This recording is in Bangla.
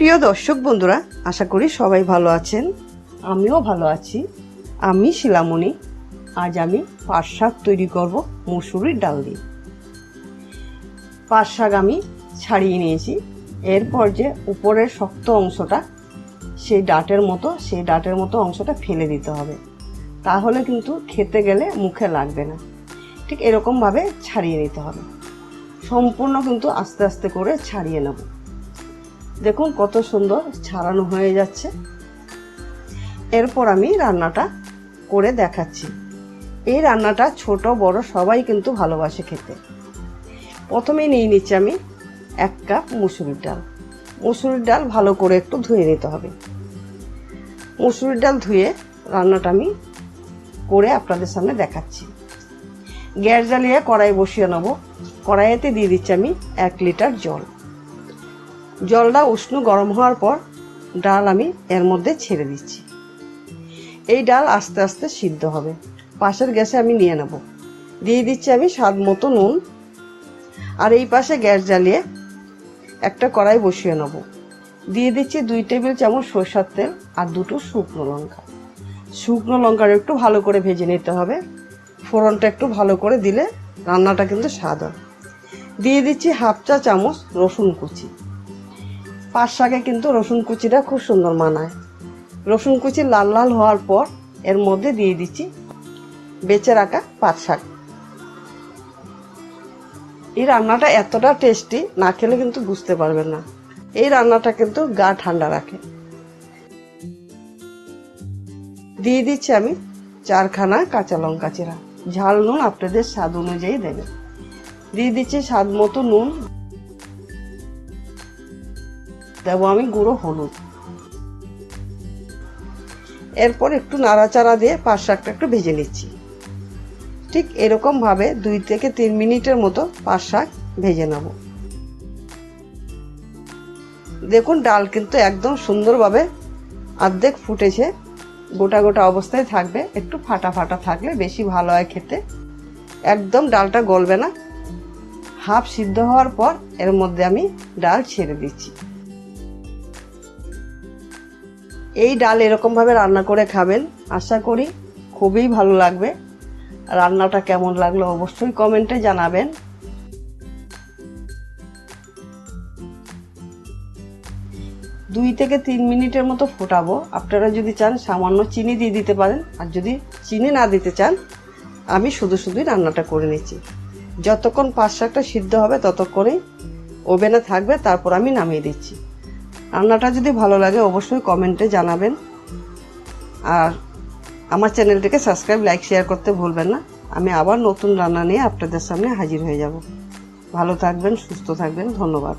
প্রিয় দর্শক বন্ধুরা, আশা করি সবাই ভালো আছেন। আমিও ভালো আছি। আমি শিলামণি। আজ আমি পাট শাক তৈরি করব মুসুরির ডাল দিয়ে। পাট শাক আমি ছাড়িয়ে নিয়েছি। এরপর যে উপরের শক্ত অংশটা, সেই ডাটের মতো, সেই ডাটের মতো অংশটা ফেলে দিতে হবে। তাহলে কিন্তু খেতে গেলে মুখে লাগবে না। ঠিক এরকমভাবে ছাড়িয়ে নিতে হবে। সম্পূর্ণ কিন্তু আস্তে আস্তে করে ছাড়িয়ে নেব। দেখুন কত সুন্দর ছাড়ানো হয়ে যাচ্ছে। এরপর আমি রান্নাটা করে দেখাচ্ছি। এই রান্নাটা ছোট, বড় সবাই কিন্তু ভালোবাসে খেতে। প্রথমেই নিয়ে নিচ্ছি আমি এক কাপ মুসুরির ডাল। মুসুরির ডাল ভালো করে একটু ধুয়ে নিতে হবে। মুসুরির ডাল ধুয়ে রান্নাটা আমি করে আপনাদের সামনে দেখাচ্ছি। গ্যাস জ্বালিয়ে কড়াই বসিয়ে নেব। কড়াইতে দিয়ে দিচ্ছি আমি এক লিটার জল। জলটা উষ্ণ গরম হওয়ার পর ডাল আমি এর মধ্যে ছেড়ে দিচ্ছি। এই ডাল আস্তে আস্তে সিদ্ধ হবে। পাশের গ্যাসে আমি নিয়ে নেব। দিয়ে দিচ্ছি আমি স্বাদ মতো নুন। আর এই পাশে গ্যাস জ্বালিয়ে একটা কড়াই বসিয়ে নেব। দিয়ে দিচ্ছি দুই টেবিল চামচ সরষার তেল আর দুটো শুকনো লঙ্কা। শুকনো লঙ্কাটা একটু ভালো করে ভেজে নিতে হবে। ফোড়নটা একটু ভালো করে দিলে রান্নাটা কিন্তু স্বাদ হয়। দিয়ে দিচ্ছি হাফ চা চামচ রসুন কুচি। পাঁচ শাকে কিন্তু রসুন কুচিটা খুব সুন্দর মানায়। রসুন কুচি লাল লাল হওয়ার পর এর মধ্যে দিয়ে দিচ্ছি বেচে রাখা পাট শাক। এই রান্নাটা এতটা টেস্টি না খেলে কিন্তু বুঝতে পারবেন না। এই রান্নাটা কিন্তু গা ঠান্ডা রাখে। দিয়ে দিচ্ছি আমি চারখানা কাঁচা লঙ্কা চিরা ঝাল নুন আপনাদের স্বাদ অনুযায়ী দেবেন। দিয়ে দিচ্ছি স্বাদ মতো নুন। দেবো আমি গুঁড়ো হলুদ। এরপর একটু নাড়াচাড়া দিয়ে পাঁচ শাকটা একটু ভেজে নিচ্ছি। ঠিক এরকম ভাবে দুই থেকে তিন মিনিটের মতো পাঁচ শাক ভেজে নেব। দেখুন, ডাল কিন্তু একদম সুন্দরভাবে অর্ধেক ফুটেছে। গোটা গোটা অবস্থায় থাকবে। একটু ফাটা ফাটা থাকলে বেশি ভালো হয় খেতে। একদম ডালটা গলবে না। হাফ সিদ্ধ হওয়ার পর এর মধ্যে আমি ডাল ছেড়ে দিচ্ছি। এই ডাল এরকমভাবে রান্না করে খাবেন, আশা করি খুবই ভালো লাগবে। রান্নাটা কেমন লাগল অবশ্যই কমেন্টে জানাবেন। দুই থেকে তিন মিনিটের মতো ফোটাবো। আপনারা যদি চান সামান্য চিনি দিয়ে দিতে পারেন, আর যদি চিনি না দিতে চান, আমি শুধু শুধুই রান্নাটা করে নিচ্ছি। যতক্ষণ পাঁচ শাকটা সিদ্ধ হবে, ততক্ষণই ওভেনে থাকবে, তারপর আমি নামিয়ে দিচ্ছি। রান্নাটা যদি ভালো লাগে, অবশ্যই কমেন্টে জানাবেন। আর আমার চ্যানেলটিকে সাবস্ক্রাইব, লাইক, শেয়ার করতে ভুলবেন না। আমি আবার নতুন রান্না নিয়ে আপনাদের সামনে হাজির হয়ে যাব। ভালো থাকবেন, সুস্থ থাকবেন। ধন্যবাদ।